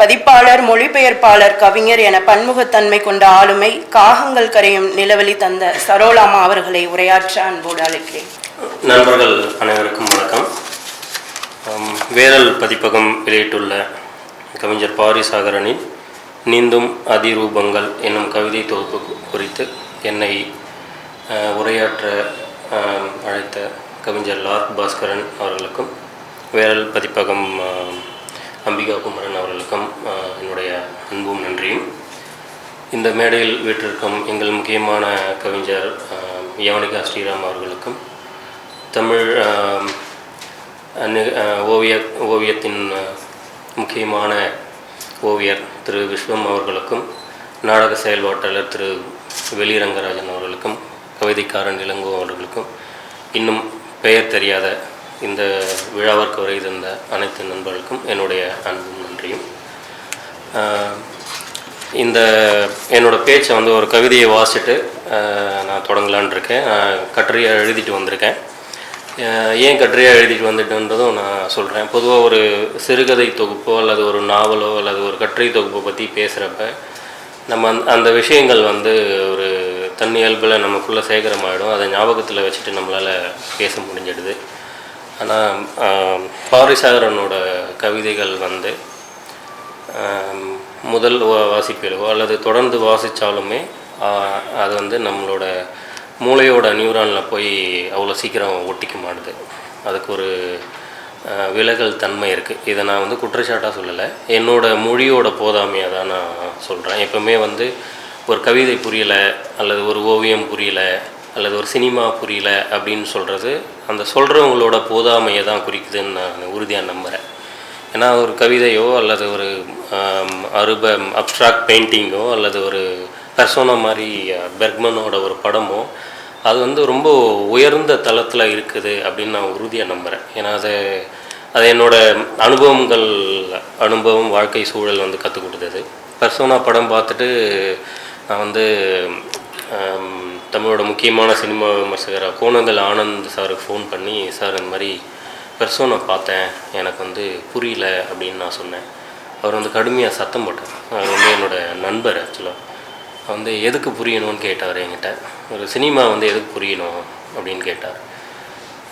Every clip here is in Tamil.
பதிப்பாளர் மொழிபெயர்ப்பாளர் கவிஞர் என பன்முகத்தன்மை கொண்ட ஆளுமை காகங்கள் கரையும் நிலவலி தந்த சரோலாமா அவர்களை உரையாற்ற அன்போடு அழைக்கிறேன். நண்பர்கள் அனைவருக்கும் வணக்கம். வேரல் பதிப்பகம் வெளியிட்டுள்ள கவிஞர் பாரிசாகரனின் நீந்தும் அதிரூபங்கள் என்னும் கவிதை தொகுப்பு குறித்து என்னை உரையாற்ற அழைத்த கவிஞர் லார்க் பாஸ்கரன் அவர்களுக்கும் வேரல் பதிப்பகம் அம்பிகா குமரன் அவர்களுக்கும் என்னுடைய அன்பும் நன்றியும். இந்த மேடையில் வீற்றிருக்கும் எங்கள் முக்கியமான கவிஞர் யவனிகா ஸ்ரீராம் அவர்களுக்கும் தமிழ் ஓவிய ஓவியத்தின் முக்கியமான ஓவியர் திரு விஸ்வம் அவர்களுக்கும் நாடக செயல்பாட்டாளர் திரு வெளி ரங்கராஜன் அவர்களுக்கும் கவிதைக்காரன் இளங்கோ அவர்களுக்கும் இன்னும் பெயர் தெரியாத இந்த விழாவிற்கு வருகை தந்த அனைத்து நண்பர்களுக்கும் என்னுடைய அன்பும் நன்றியும். இந்த என்னோடய பேச்சை வந்து ஒரு கவிதையை வாசிச்சுட்டு நான் தொடங்கலான் இருக்கேன். நான் கட்டுரையாக எழுதிட்டு வந்திருக்கேன். ஏன் கட்டுரையாக எழுதிட்டு வந்துட்டுன்றதும் நான் சொல்கிறேன் பொதுவாக ஒரு சிறுகதை தொகுப்போ அல்லது ஒரு நாவலோ அல்லது ஒரு கட்டுரை தொகுப்பை பற்றி பேசுகிறப்ப நம்ம அந்த அந்த விஷயங்கள் வந்து ஒரு தன்னியல்பில் நமக்குள்ளே சேகரமாகிடும் அதை ஞாபகத்தில் வச்சுட்டு நம்மளால் பேச முடிஞ்சிடுது. ஆனால் பாரிசாகரனோட கவிதைகள் வந்து முதல் வாசிப்பிலவோ வாசிப்பிலோ அல்லது தொடர்ந்து வாசித்தாலுமே அது வந்து நம்மளோட மூளையோட நியூரானில் போய் அவ்வளோ சீக்கிரம் ஒட்டிக்க மாட்டுது. அதுக்கு ஒரு விலகல் தன்மை இருக்குது இதை நான் வந்து குற்றச்சாட்டாக சொல்லலை. என்னோடய மொழியோட போதாமையாக தான் நான் சொல்கிறேன் எப்போவுமே வந்து ஒரு கவிதை புரியலை அல்லது ஒரு ஓவியம் புரியலை அல்லது ஒரு சினிமா புரியல அப்படின்னு சொல்கிறது அந்த சொல்கிறவங்களோட போதாமையை தான் குறிக்குதுன்னு நான் உறுதியாக நம்புகிறேன் ஏன்னா ஒரு கவிதையோ அல்லது ஒரு அருப அப்ட்ராக்ட் பெயிண்டிங்கோ அல்லது ஒரு பர்சோனா மாதிரி பெர்க்மனோட ஒரு படமோ அது வந்து ரொம்ப உயர்ந்த தளத்தில் இருக்குது அப்படின்னு நான் உறுதியாக நம்புகிறேன் ஏன்னா அது அது என்னோடய அனுபவங்கள் அனுபவம் வாழ்க்கை சூழல் வந்து கற்றுக் கொடுத்தது. பர்சோனா படம் பார்த்துட்டு நான் வந்து தமிழோட முக்கியமான சினிமா விமர்சகராக கோணங்கள் ஆனந்த் சாருக்கு ஃபோன் பண்ணி சார் இந்த மாதிரி பெர்சோனை பார்த்தேன். எனக்கு வந்து புரியல அப்படின்னு நான் சொன்னேன். அவர் வந்து கடுமையாக சத்தம் போட்டார். அவர் வந்து என்னோட நண்பர் ஆக்சுவலாக வந்து எதுக்கு புரியணும்னு கேட்டார் என்கிட்ட. ஒரு சினிமா வந்து எதுக்கு புரியணும்? அப்படின்னு கேட்டார்.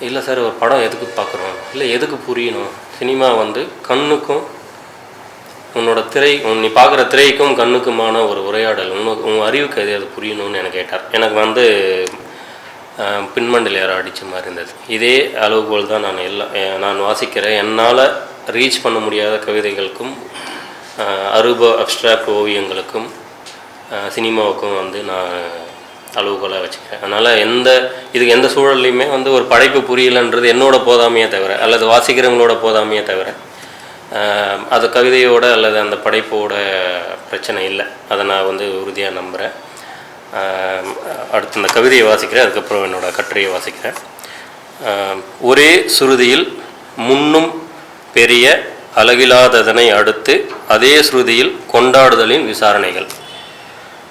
இல்லை சார் ஒரு படம் எதுக்கு பார்க்குறோம்? இல்லை எதுக்கு புரியணும்? சினிமா வந்து கண்ணுக்கும் உன்னோட திரை நீ பார்க்குற திரைக்கும் கண்ணுக்குமான ஒரு உரையாடல். உன் உன் அறிவுக்கு அது அது புரியணும்னு எனக்கு கேட்டார். எனக்கு வந்து பின்மண்டல் யாரோ அடித்த மாதிரி இருந்தது. இதே அளவுகோல் தான் நான் எல்லாம் நான் வாசிக்கிறேன். என்னால் ரீச் பண்ண முடியாத கவிதைகளுக்கும் அருப அப்ட்ராக்ட் ஓவியங்களுக்கும் சினிமாவுக்கும் வந்து நான் அளவுகோலாக வச்சுக்கிறேன். அதனால் எந்த இதுக்கு எந்த சூழல்லையுமே வந்து ஒரு படைப்பு புரியலன்றது என்னோட போதாமையே தவிர அல்லது வாசிக்கிறவங்களோட போதாமையே தவிர அது கவிதையோட அல்லது அந்த படைப்போட பிரச்சனை இல்லை. அதை நான் வந்து உறுதியாக நம்புகிறேன் அடுத்து இந்த கவிதையை வாசிக்கிறேன் அதுக்கப்புறம் என்னோடய கட்டுரையை வாசிக்கிறேன். ஒரே சுருதியில் முன்னும் பெரிய அளவிலாததனை அடுத்து அதே ஸ்ருதியில் கொண்டாடுதலின் விசாரணைகள்.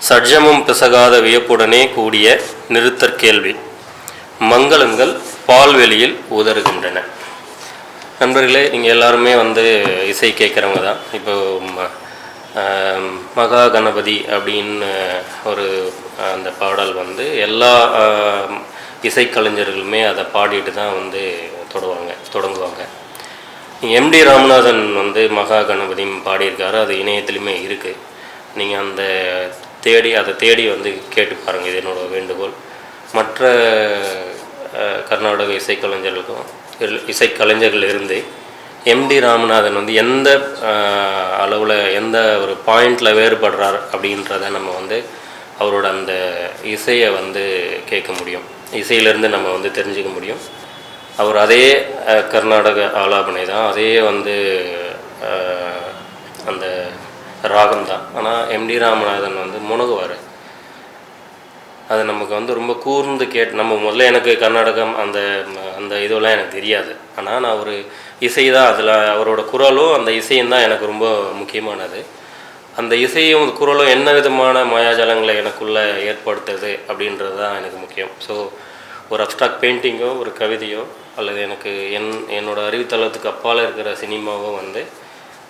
சட்ஜமும் பிசகாத வியப்புடனே கூடிய நிறுத்தற் கேள்வி மங்களங்கள் பால்வெளியில் உதறுகின்றன. நண்பர்களே நீங்கள் எல்லாருமே வந்து இசை கேட்குறவங்க தான். இப்போ ம- மகா கணபதி அப்படின்னு ஒரு அந்த பாடல் வந்து எல்லா இசைக்கலைஞர்களுமே அதை பாடிட்டு தான் வந்து தொடுவாங்க தொடங்குவாங்க. எம்டி ராமநாதன் வந்து மகா கணபதியும் பாடியிருக்காரு அது இணையத்துலையுமே இருக்குது நீங்கள் அந்த தேடி அதை தேடி வந்து கேட்டு பாருங்கள் இது என்னோடய வேண்டுகோள். மற்ற கர்நாடக இசைக்கலைஞர்களுக்கும் இல்- இசைக்கலைஞர்கள் இருந்து எம்டி ராமநாதன் வந்து எந்த அளவில் எந்த ஒரு பாயிண்டில் வேறுபடுறார் அப்படின்றத நம்ம வந்து அவரோட அந்த இசையை வந்து கேட்க முடியும். இசையிலேருந்து நம்ம வந்து தெரிஞ்சுக்க முடியும். அவர் அதே கர்நாடக ஆலாபனை தான். அதே வந்து அந்த ராகம் தான். ஆனால் எம்டி ராமநாதன் வந்து முனகுவார் அது நமக்கு வந்து ரொம்ப கூர்ந்து கேட்டு நம்ம முதல்ல எனக்கு கர்நாடகம் அந்த அந்த இதெல்லாம் எனக்கு தெரியாது. ஆனால் நான் ஒரு இசை தான் அதில் அவரோட குரலும் அந்த இசையும் தான் எனக்கு ரொம்ப முக்கியமானது. அந்த இசையும் குரலும் என்ன விதமான மாயாஜாலங்களை எனக்குள்ளே ஏற்படுத்துது அப்படின்றது தான் எனக்கு முக்கியம். ஸோ ஒரு அப்ட்ராக்ட் பெயிண்டிங்கோ ஒரு கவிதையோ அல்லது எனக்கு என் என்னோட அறிவுத்தளத்துக்கு அப்பால் இருக்கிற சினிமாவோ வந்து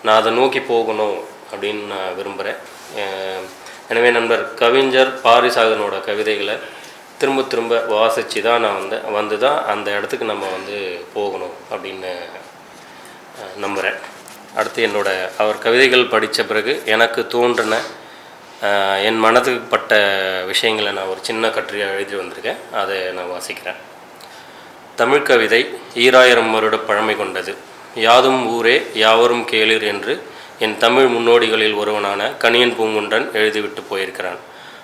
நான் அதை நோக்கி போகணும் அப்படின்னு நான் விரும்புகிறேன் எனவே நண்பர் கவிஞர் பாரிசாகனோட கவிதைகளை திரும்ப திரும்ப வாசித்து தான் நான் வந்து வந்து தான் அந்த இடத்துக்கு நம்ம வந்து போகணும் அப்படின்னு நம்புகிறேன் அடுத்து என்னோட அவர் கவிதைகள் படித்த பிறகு எனக்கு தோன்றின என் மனதுக்கு பட்ட விஷயங்களை நான் ஒரு சின்ன கட்டுரையாக எழுதி வந்திருக்கேன். அதை நான் வாசிக்கிறேன். தமிழ் கவிதை ஈராயிரம் வருட பழமை கொண்டது. யாதும் ஊரே யாவரும் கேளிர் என்று என் தமிழ் முன்னோடிகளில் ஒருவனான கணியன் பூங்குன்றன் எழுதிவிட்டு போயிருக்கிறான்.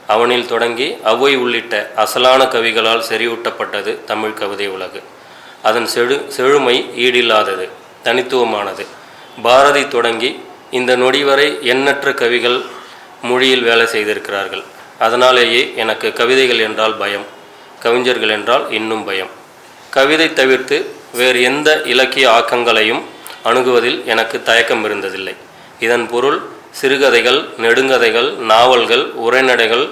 அவனில் தொடங்கி அவை உள்ளிட்ட அசலான கவிகளால் செறிவூட்டப்பட்டது தமிழ் கவிதை உலகு. அதன் செழு செழுமை ஈடில்லாதது தனித்துவமானது. பாரதி தொடங்கி இந்த நொடி வரை எண்ணற்ற கவிகள் மொழியில் வேலை செய்திருக்கிறார்கள். அதனாலேயே எனக்கு கவிதைகள் என்றால் பயம் கவிஞர்கள் என்றால் இன்னும் பயம். கவிதை தவிர்த்து வேறு எந்த இலக்கிய ஆக்கங்களையும் அணுகுவதில் எனக்கு தயக்கம் இருந்ததில்லை. இதன் பொருள் சிறுகதைகள் நெடுங்கதைகள் நாவல்கள் உரைநடைகள்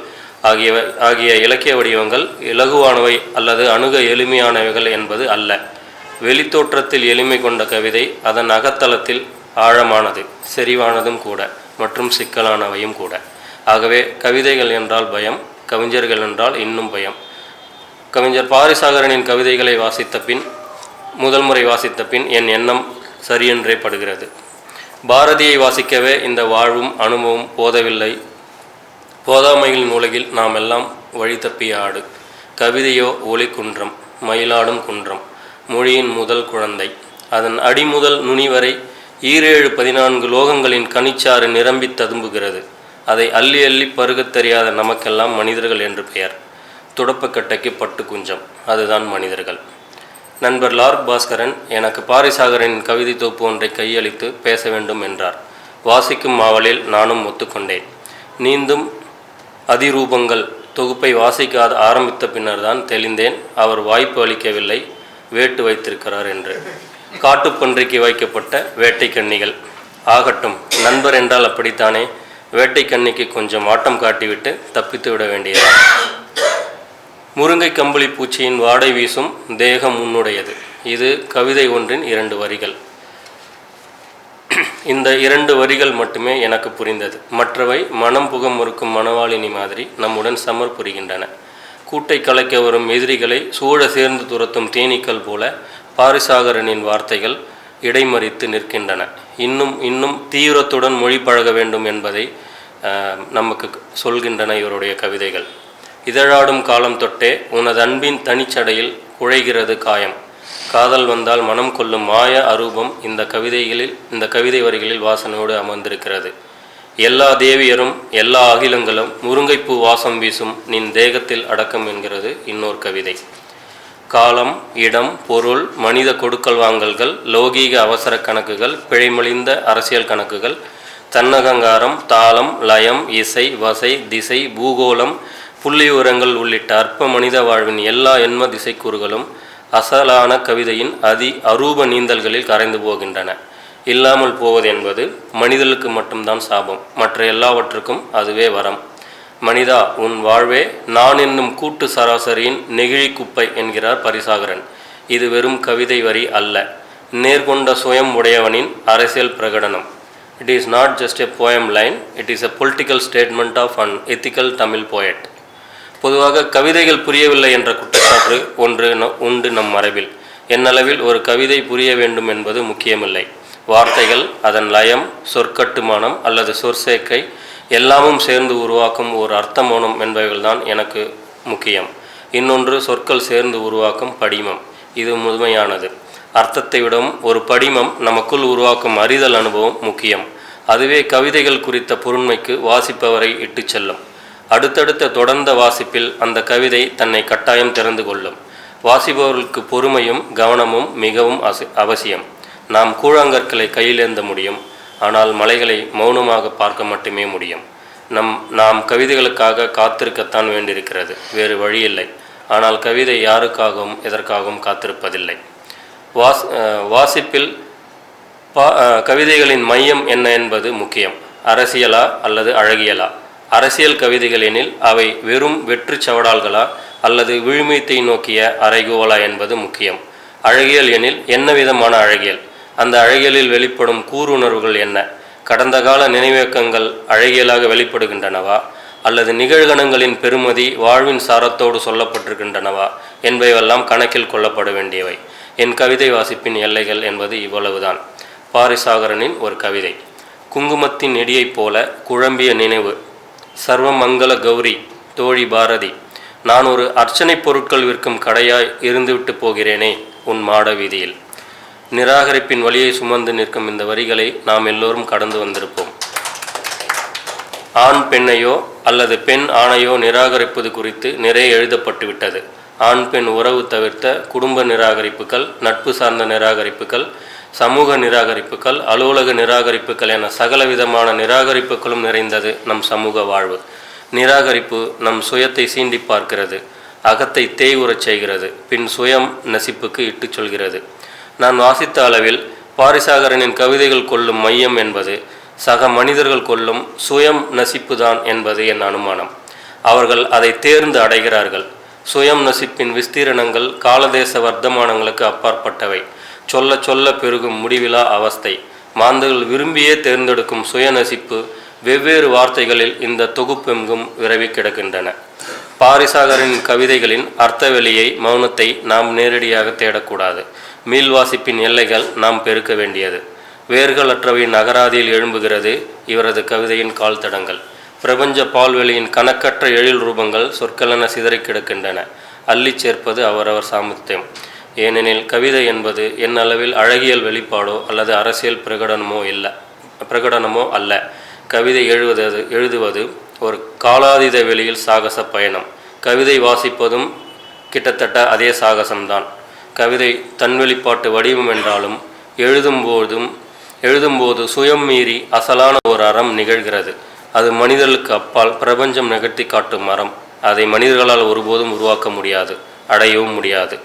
ஆகியவை ஆகிய இலக்கிய வடிவங்கள் இலகுவானவை அல்லது அணுக எளிமையானவைகள் என்பது அல்ல. வெளித்தோற்றத்தில் எளிமை கொண்ட கவிதை அதன் அகத்தளத்தில் ஆழமானது செறிவானதும் கூட மற்றும் சிக்கலானவையும் கூட. ஆகவே கவிதைகள் என்றால் பயம் கவிஞர்கள் என்றால் இன்னும் பயம். கவிஞர் பாரிசாகரனின் கவிதைகளை வாசித்த பின் முதல் முறை வாசித்த பின் என் எண்ணம் சரியென்றே படுகிறது. பாரதியை வாசிக்கவே இந்த வாழ்வும் அனுபவம் போதவில்லை. போதாமைகளின் உலகில் நாம் எல்லாம் வழி தப்பிய ஆடு. கவிதையோ ஒளி குன்றம் மயிலாடும் குன்றம் மொழியின் முதல் குழந்தை. அதன் அடிமுதல் நுனி வரை ஈரேழு பதினான்கு லோகங்களின் கனிச்சாறு நிரம்பி ததும்புகிறது. அதை அள்ளி அள்ளி பருகத் தெரியாத நமக்கெல்லாம் மனிதர்கள் என்று பெயர். துடப்பக்கட்டைக்கு பட்டு குஞ்சம் அதுதான் மனிதர்கள். நண்பர் லார்க் பாஸ்கரன் எனக்கு பாரிசாகரின் கவிதை தொகுப்பு ஒன்றை கையளித்து பேச வேண்டும் என்றார். வாசிக்கும் மாவலில் நானும் ஒத்துக்கொண்டேன். நீந்தும் அதிரூபங்கள் தொகுப்பை வாசிக்க ஆரம்பித்த பின்னர் தான் தெளிந்தேன். அவர் வாய்ப்பு அளிக்கவில்லை வேட்டு வைத்திருக்கிறார் என்று. காட்டுப்பன்றிக்கு வைக்கப்பட்ட வேட்டை கன்னிகள் ஆகட்டும் நண்பர் என்றால் அப்படித்தானே? வேட்டை கன்னிக்கு கொஞ்சம் ஆட்டம் காட்டிவிட்டு தப்பித்து விட வேண்டியது முருங்கை கம்பளி பூச்சியின் வாடை வீசும் தேகம் உன்னுடையது. இது கவிதை ஒன்றின் இரண்டு வரிகள். இந்த இரண்டு வரிகள் மட்டுமே எனக்கு புரிந்தது. மற்றவை மனம் புகம் மறுக்கும் மணவாளினி மாதிரி நம்முடன் சமர் புரிகின்றன. கூட்டை கலைக்க வரும் எதிரிகளை சூழ சேர்ந்து துரத்தும் தேனீக்கள் போல பாரிசாகரனின் வார்த்தைகள் இடைமறித்து நிற்கின்றன. இன்னும் இன்னும் தீவிரத்துடன் மொழி பழக வேண்டும் என்பதை நமக்கு சொல்கின்றன இவருடைய கவிதைகள். இதழாடும் காலம் தொட்டே உனது அன்பின் தனிச்சடையில் குழைகிறது காயம். காதல் வந்தால் மனம் கொள்ளும் மாய அரூபம் இந்த கவிதைகளில் இந்த கவிதை வரிகளில் வாசனையோடு அமர்ந்திருக்கிறது. எல்லா தேவியரும் எல்லா அகிலங்களும் முருங்கைப்பூ வாசம் வீசும் நின் தேகத்தில் அடக்கம் என்கிறது இன்னொரு கவிதை. காலம் இடம் பொருள் மனித கொடுக்கல் வாங்கல்கள் லௌகீக அவசர கணக்குகள் பிழைமொழிந்த அரசியல் கணக்குகள் தன்னகங்காரம் தாளம் லயம் இசை வசை திசை பூகோளம் புள்ளிவிவரங்கள் உள்ளிட்ட அற்ப மனித வாழ்வின் எல்லா எண்ம திசைக்கூறுகளும் அசலான கவிதையின் அதி அரூப நீந்தல்களில் கரைந்து போகின்றன. இல்லாமல் போவது என்பது மனிதனுக்கு மட்டும்தான் சாபம். மற்ற எல்லாவற்றுக்கும் அதுவே வரம். மனிதா உன் வாழ்வே நான் என்னும் கூட்டு சராசரியின் நெகிழி குப்பை என்கிறார் பரிசாகரன். இது வெறும் கவிதை வரி அல்ல. நேர்கொண்ட சுயம் உடையவனின் அரசியல் பிரகடனம். It is not just a poem line it is a political statement of an ethical Tamil poet பொதுவாக கவிதைகள் புரியவில்லை என்ற குற்றச்சாட்டு ஒன்று உண்டு நம் மரபில். என்னளவில் ஒரு கவிதை புரிய வேண்டும் என்பது முக்கியமில்லை. வார்த்தைகள் அதன் லயம் சொற்கட்டுமானம் அல்லது சொற்சேர்க்கை எல்லாமும் சேர்ந்து உருவாக்கும் ஒரு அர்த்தமோனம் என்பவைகள்தான் எனக்கு முக்கியம். இன்னொன்று சொற்கள் சேர்ந்து உருவாக்கும் படிமம். இது முழுமையானது அர்த்தத்தை விடவும் ஒரு படிமம் நமக்குள் உருவாக்கும் அறிதல் அனுபவம் முக்கியம். அதுவே கவிதைகள் குறித்த பொருண்மைக்கு வாசிப்பவரை இட்டுச் செல்லும். அடுத்தடுத்த தொடர்ந்த வாசிப்பில் அந்த கவிதை தன்னை கட்டாயம் திறந்து கொள்ளும். வாசிப்பவர்களுக்கு பொறுமையும் கவனமும் மிகவும் அசி அவசியம். நாம் கூழாங்கற்களை கையிலேந்த முடியும். ஆனால் மலைகளை மௌனமாக பார்க்க மட்டுமே முடியும். நம் நாம் கவிதைகளுக்காக காத்திருக்கத்தான் வேண்டியிருக்கிறது. வேறு வழியில்லை. ஆனால் கவிதை யாருக்காகவும் எதற்காகவும் காத்திருப்பதில்லை. வாஸ் வாசிப்பில் பா கவிதைகளின் மையம் என்ன என்பது முக்கியம். அரசியலா அல்லது அழகியலா? அரசியல் கவிதைகள் எனில் அவை வெறும் வெற்று சவடால்களா அல்லது விழுமியத்தை நோக்கிய அரைகோவலா என்பது முக்கியம். அழகியல் எனில் என்ன விதமான அழகியல்? அந்த அழகியலில் வெளிப்படும் கூறுணர்வுகள் என்ன? கடந்த கால நினைவியக்கங்கள் அழகியலாக வெளிப்படுகின்றனவா? அல்லது நிகழ்கணங்களின் பெருமதி வாழ்வின் சாரத்தோடு சொல்லப்பட்டிருக்கின்றனவா? என்பவையெல்லாம் கணக்கில் கொள்ளப்பட வேண்டியவை. என் கவிதை வாசிப்பின் எல்லைகள் என்பது இவ்வளவுதான். பாரிசாகரனின் ஒரு கவிதை. குங்குமத்தின் நெடியைப் போல குழம்பிய நினைவு. சர்வமங்கல கௌரி தோழி பாரதி நான் ஒரு அர்ச்சனை பொருட்கள் விற்கும் கடையாய் இருந்துவிட்டு போகிறேனே உன் மாட வீதியில். நிராகரிப்பின் வழியை சுமந்து நிற்கும் இந்த வரிகளை நாம் எல்லோரும் கடந்து வந்திருப்போம். ஆண் பெண்ணையோ அல்லது பெண் ஆணையோ நிராகரிப்பது குறித்து நிறைய எழுதப்பட்டு விட்டது ஆண் பெண் உறவு தவிர்த்த குடும்ப நிராகரிப்புகள் நட்பு சார்ந்த நிராகரிப்புகள் சமூக நிராகரிப்புகள் அலுவலக நிராகரிப்புகள் என சகலவிதமான நிராகரிப்புகளும் நிறைந்தது நம் சமூக வாழ்வு. நிராகரிப்பு நம் சுயத்தை சீண்டி பார்க்கிறது அகத்தை தேய்வுறச் செய்கிறது பின் சுயம் நசிப்புக்கு இட்டுச் சொல்கிறது. நான் வாசித்த அளவில் பாரிசாகரனின் கவிதைகள் கொள்ளும் மையம் என்பது சக மனிதர்கள் கொள்ளும் சுயம் நசிப்புதான் என்பது என் அனுமானம். அவர்கள் அதை தேர்ந்து அடைகிறார்கள். சுயம் நசிப்பின் விஸ்தீரணங்கள் காலதேச வர்த்தமானங்களுக்கு அப்பாற்பட்டவை. சொல்ல சொல்ல பெருகும் முடிவிலா அவஸ்தை. மாந்தர்கள் விரும்பியே தேர்ந்தெடுக்கும் சுயநசிப்பு வெவ்வேறு வார்த்தைகளில் இந்த தொகுப்பெங்கும் விரவி கிடக்கின்றன. பாரிசாகரின் கவிதைகளின் அர்த்தவெளியை மௌனத்தை நாம் நேரடியாக தேடக்கூடாது. மீள்வாசிப்பின் எல்லைகள் நாம் பெருக்க வேண்டியது. வேர்களற்றவை நகராதியில் எழும்புகிறது இவரது கவிதையின் கால் தடங்கள் பிரபஞ்ச பால்வெளியின் கணக்கற்ற எழில் ரூபங்கள் சொற்களென சிதறிக் கிடக்கின்றன. அள்ளி சேர்ப்பது அவரவர் சாமர்த்தியம். ஏனெனில் கவிதை என்பது என் அளவில் அழகியல் வெளிப்பாடோ அல்லது அரசியல் பிரகடனமோ இல்லை. பிரகடனமோ அல்ல. கவிதை எழுதுவது எழுதுவது ஒரு காலாதீத வெளியில் சாகச பயணம். கவிதை வாசிப்பதும் கிட்டத்தட்ட அதே சாகசம்தான். கவிதை தன் வெளிப்பாட்டு வடிவம் என்றாலும் எழுதும்போதும் எழுதும்போது சுயம் மீறி அசலான ஒரு அறம் நிகழ்கிறது. அது மனிதர்களுக்கு அப்பால் பிரபஞ்சம் நிகழ்த்தி காட்டும் மரம் அதை மனிதர்களால் ஒருபோதும் உருவாக்க முடியாது அடையவும் முடியாது.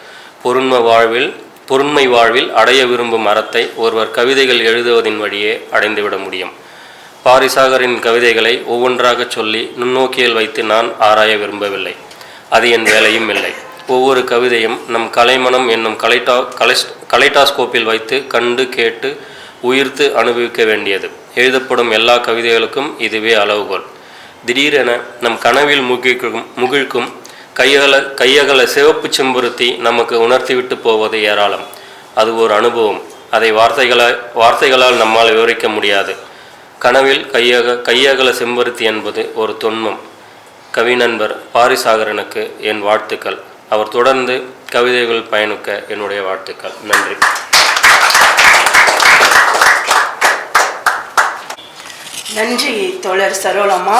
பொருண்ம வாழ்வில் பொருண்மை வாழ்வில் அடைய விரும்பும் அறத்தை ஒருவர் கவிதைகள் எழுதுவதின் வழியே அடைந்துவிட முடியும். பாரிசாகரின் கவிதைகளை ஒவ்வொன்றாக சொல்லி நுண்ணோக்கியில் வைத்து நான் ஆராய விரும்பவில்லை. அது என் வேலையும் இல்லை. ஒவ்வொரு கவிதையும் நம் கலைமனம் என்னும் கலைட்டா கலைஸ் கலைட்டாஸ்கோப்பில் வைத்து கண்டு கேட்டு உயிர்த்து அனுபவிக்க வேண்டியது. எழுதப்படும் எல்லா கவிதைகளுக்கும் இதுவே அளவுகோல். திடீரென நம் கனவில் முகிழ்க்கும் முகிழ்க்கும் கையகல கையகல சிவப்பு செம்பருத்தி நமக்கு உணர்த்திவிட்டு போவது ஏராளம். அது ஒரு அனுபவம். அதை வார்த்தைகளால் வார்த்தைகளால் நம்மால் விவரிக்க முடியாது. கனவில் கையக கையகல செம்பருத்தி என்பது ஒரு தொன்மம். கவிநண்பர் பாரிசாகரனுக்கு என் வாழ்த்துக்கள். அவர் தொடர்ந்து கவிதைகள் பயணிக்க என்னுடைய வாழ்த்துக்கள். நன்றி. நன்றி தோழர் சரோலம்மா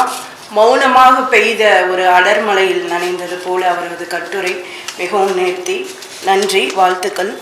மௌனமாக பெய்த ஒரு அடர்மலையில் நனைந்தது போல அவரது கட்டுரை மிகவும் நேர்த்தி. நன்றி வாழ்த்துக்கள்.